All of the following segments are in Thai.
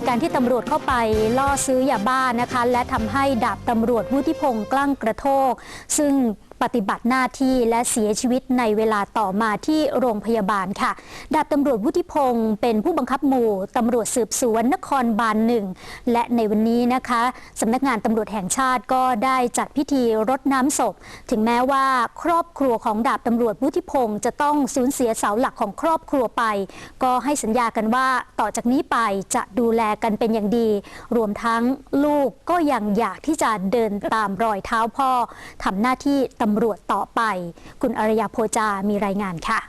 ตุการณ์ที่ตำรวจเข้าไปล่อซื้อยาบ้านะคะ และทำให้ดาบตำรวจวุฒิพงศ์กลั้งกระโทก ซึ่ง ปฏิบัติหน้าที่และเสียชีวิตในเวลาต่อมาที่โรงพยาบาลค่ะ ดาบตำรวจวุฒิพงษ์เป็นผู้บังคับหมู่ตำรวจสืบสวนนครบาลหนึ่ง และในวันนี้นะคะสำนักงานตำรวจแห่งชาติก็ได้จัดพิธีรดน้ำศพ ถึงแม้ว่าครอบครัวของดาบตำรวจวุฒิพงษ์จะต้องสูญเสียเสาหลักของครอบครัวไป ก็ให้สัญญากันว่าต่อจากนี้ไปจะดูแลกันเป็นอย่างดี รวมทั้งลูกก็ยังอยากที่จะเดินตามรอยเท้าพ่อทำหน้าที่ตำรวจต่อไป คุณอารยาโพจา มีรายงานค่ะ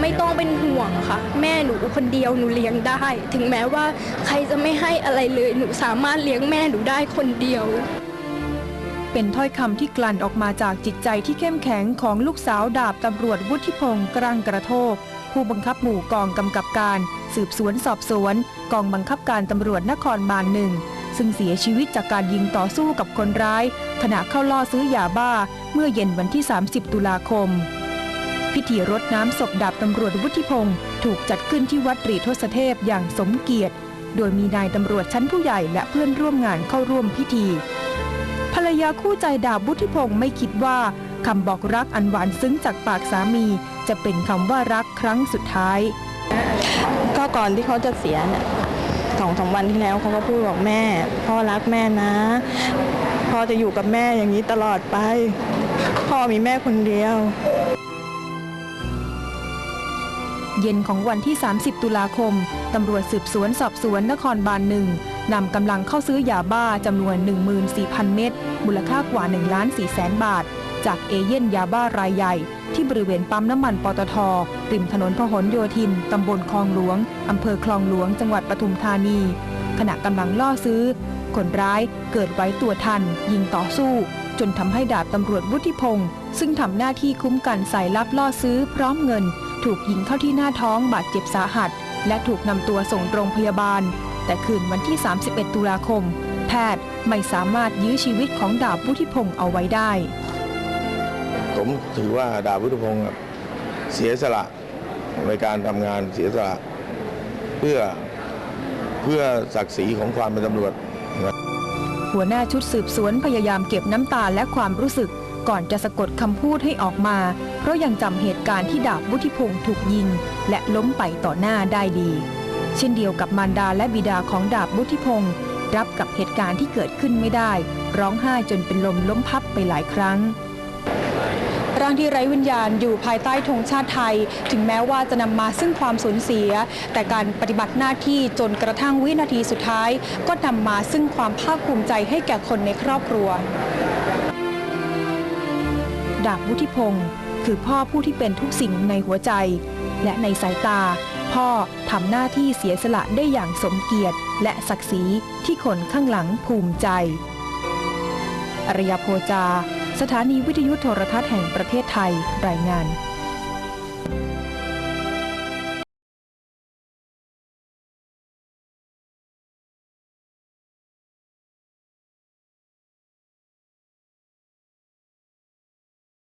ไม่ต้องเป็นห่วงค่ะ แม่หนูคนเดียวหนูเลี้ยงได้ ถึงแม้ว่าใครจะไม่ให้อะไรเลยหนูสามารถเลี้ยงแม่หนูได้คนเดียว เป็นถ้อยคำที่กลั่นออกมาจากจิตใจที่เข้มแข็งของลูกสาวดาบตำรวจวุฒิพงศ์กรังกระโทก ผู้บังคับหมู่กองกำกับการ สืบสวนสอบสวน กองบังคับการตำรวจนครบาลหนึ่งซึ่งเสียชีวิตจากการยิงต่อสู้กับคนร้าย ขณะเข้าล่อซื้อยาบ้า เมื่อเย็นวันที่ 30 ตุลาคม พิธีรดน้ำศพดาบตำรวจวุฒิพงศ์ถูกจัดขึ้นที่วัดตรีทศเทพอย่างสมเกียรติ โดยมีนายตำรวจชั้นผู้ใหญ่และเพื่อนร่วมงานเข้าร่วมพิธี ภรรยาคู่ใจดาบวุฒิพงศ์ไม่คิดว่าคำบอกรักอันหวานซึ้งจากปากสามี จะเป็นคำว่ารักครั้งสุดท้าย ก็ก่อนที่เขาจะเสียเนี่ยสองสามวันที่แล้วเขาก็พูดบอกแม่ พ่อรักแม่นะ พ่อจะอยู่กับแม่อย่างนี้ตลอดไป พ่อมีแม่คนเดียว เย็นของวันที่ 30 ตุลาคม ตำรวจสืบสวนสอบสวนนครบาลหนึ่ง นำกำลังเข้าซื้อยาบ้าจำนวน 14,000 เม็ดมูลค่ากว่า1ล้าน4แสนบาท จากเอเย่นยาบ้ารายใหญ่ ที่บริเวณปั๊มน้ำมันปตทริมถนนพหลโยธินตำบลคลองหลวงอำเภอคลองหลวง จังหวัดปทุมธานี ขณะกำลังล่อซื้อ คนร้ายเกิดไว้ตัวทัน ยิงต่อสู้ จนทำให้ดาบตำรวจวุฒิพงศ์ซึ่งทำหน้าที่คุ้มกันสายลับล่อซื้อพร้อมเงิน ถูกยิงเข้าที่หน้าท้องบาดเจ็บสาหัส และถูกนำตัวส่งโรงพยาบาล แต่คืนวันที่ 31 ตุลาคม แพทย์ไม่สามารถยื้อชีวิตของดาบวุฒิพงศ์เอาไว้ได้ ผมถือว่าดาบวุฒิพงศ์อะเสียสละในการทำงานเสียสละ เพื่อเพื่อศักดิ์ศรีของความเป็นตำรวจ หัวหน้าชุดสืบสวนพยายามเก็บน้ำตาและความรู้สึก ก่อนจะสะกดคำพูดให้ออกมา เพราะยังจำเหตุการณ์ที่ดาบวุฒิพงศ์ถูกยิง และล้มไปต่อหน้าได้ดี เช่นเดียวกับมารดาและบิดาของดาบวุฒิพงศ์รับกับเหตุการณ์ที่เกิดขึ้นไม่ได้ ร้องไห้จนเป็นลมล้มพับไปหลายครั้งร่างที่ไร้วิญญาณอยู่ภายใต้ธงชาติไทย ถึงแม้ว่าจะนำมาซึ่งความสูญเสีย แต่การปฏิบัติหน้าที่จนกระทั่งวินาทีสุดท้าย ก็นำมาซึ่งความภาคภูมิใจให้แก่คนในครอบครัว ดาบวุฒิพงศ์คือพ่อผู้ที่เป็นทุกสิ่งในหัวใจ และในสายตา พ่อทำหน้าที่เสียสละได้อย่างสมเกียรติ และศักดิ์ศรีที่คนข้างหลังภูมิใจ อริยโพจา สถานีวิทยุโทรทัศน์แห่งประเทศไทยรายงาน